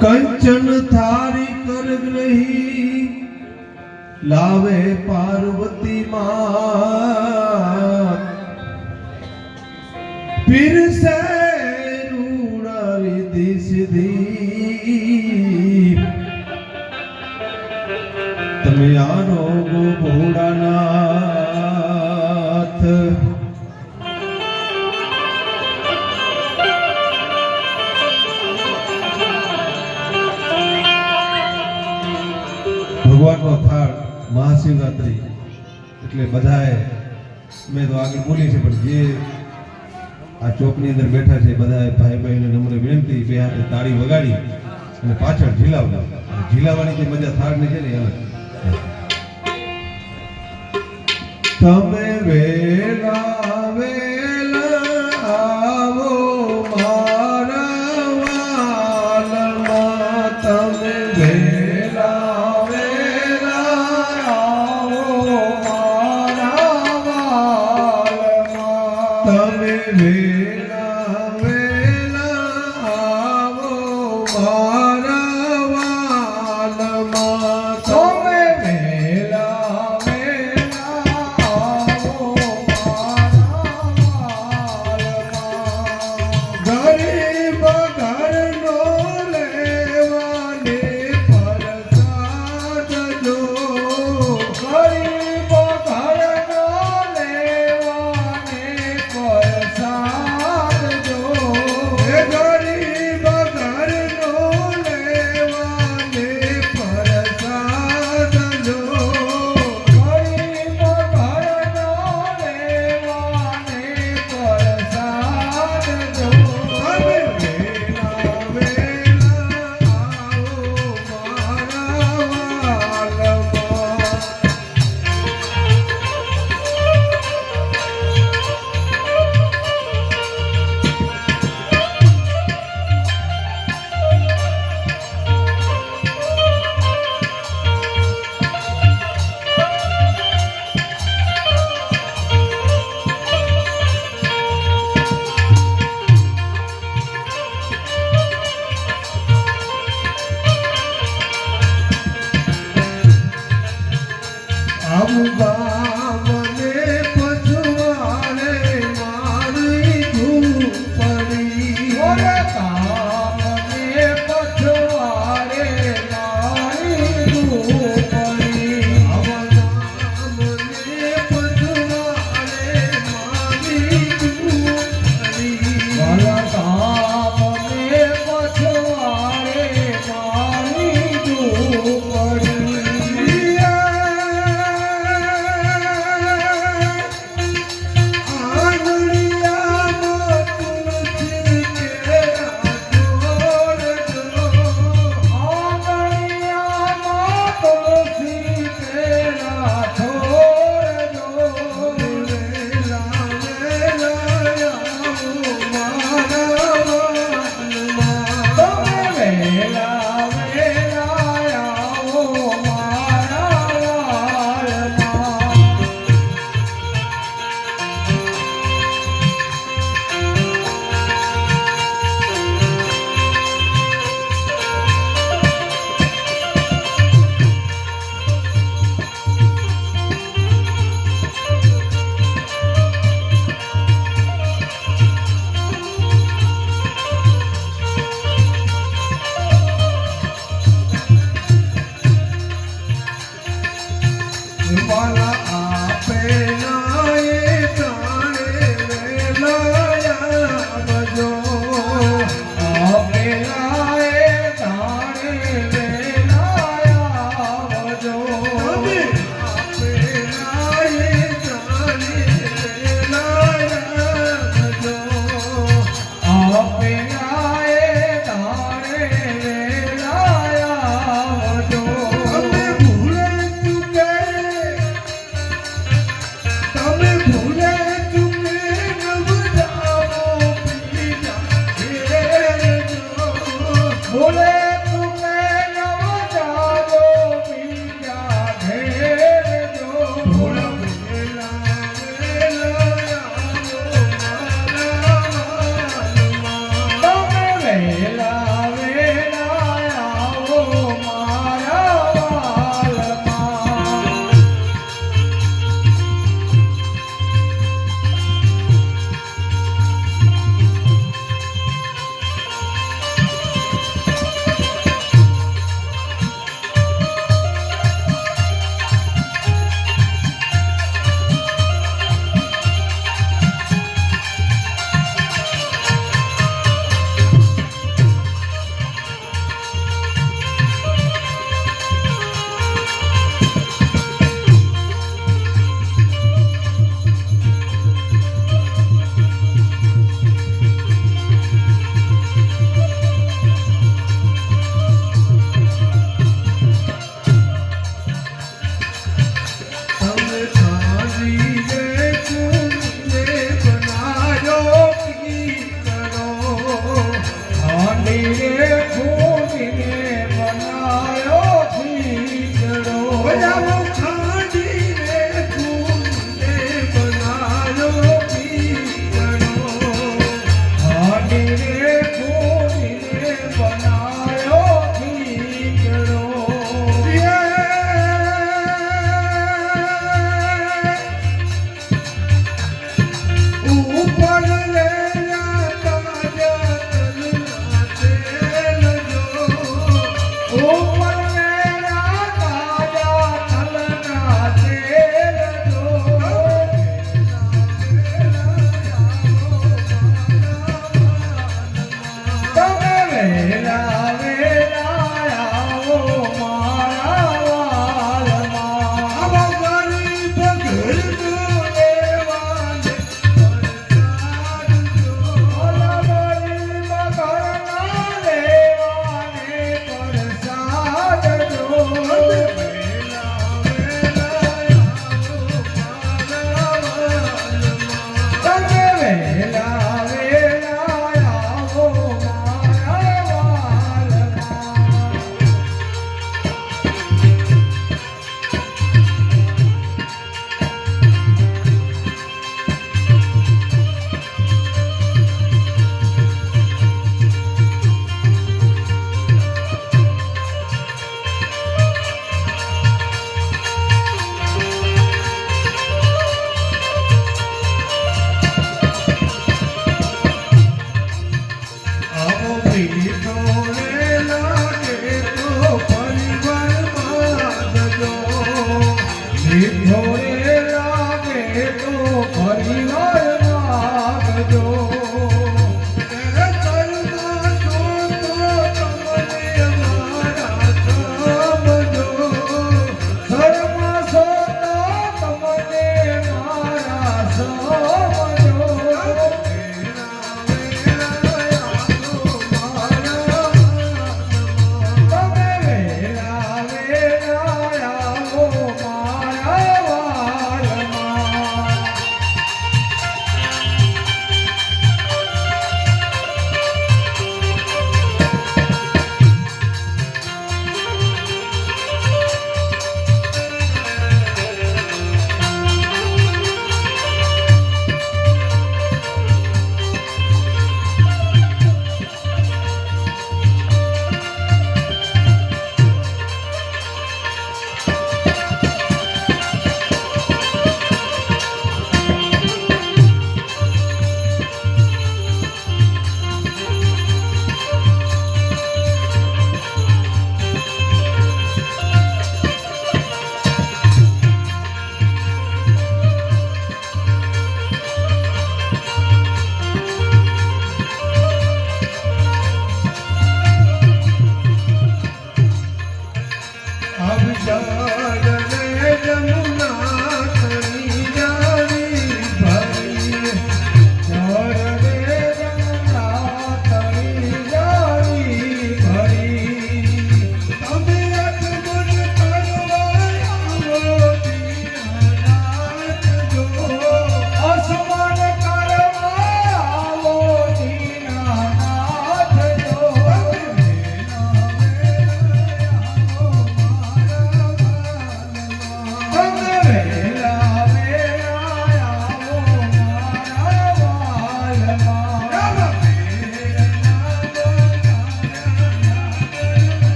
કંચન થારી કર ગ્રહી લાવે પાર્વતી માં પીર સે રૂણા રીતિ તમે આનો ગો ભોળાનાથ મહાશિવરાત્રિ એટલે બધાએ, મેં તો આગળ બોલી છે, પણ જે આ ચોકની અંદર બેઠા છે, બધાએ ભાઈ ભાઈને નમ્ર વિનંતી, બે હાથે તાળી વગાડી અને પાછળ ઝીલાવવા ઝીલાવાની જે મજા થાળની છે ને અલગ. તમે વેલા ಮಾಲಾ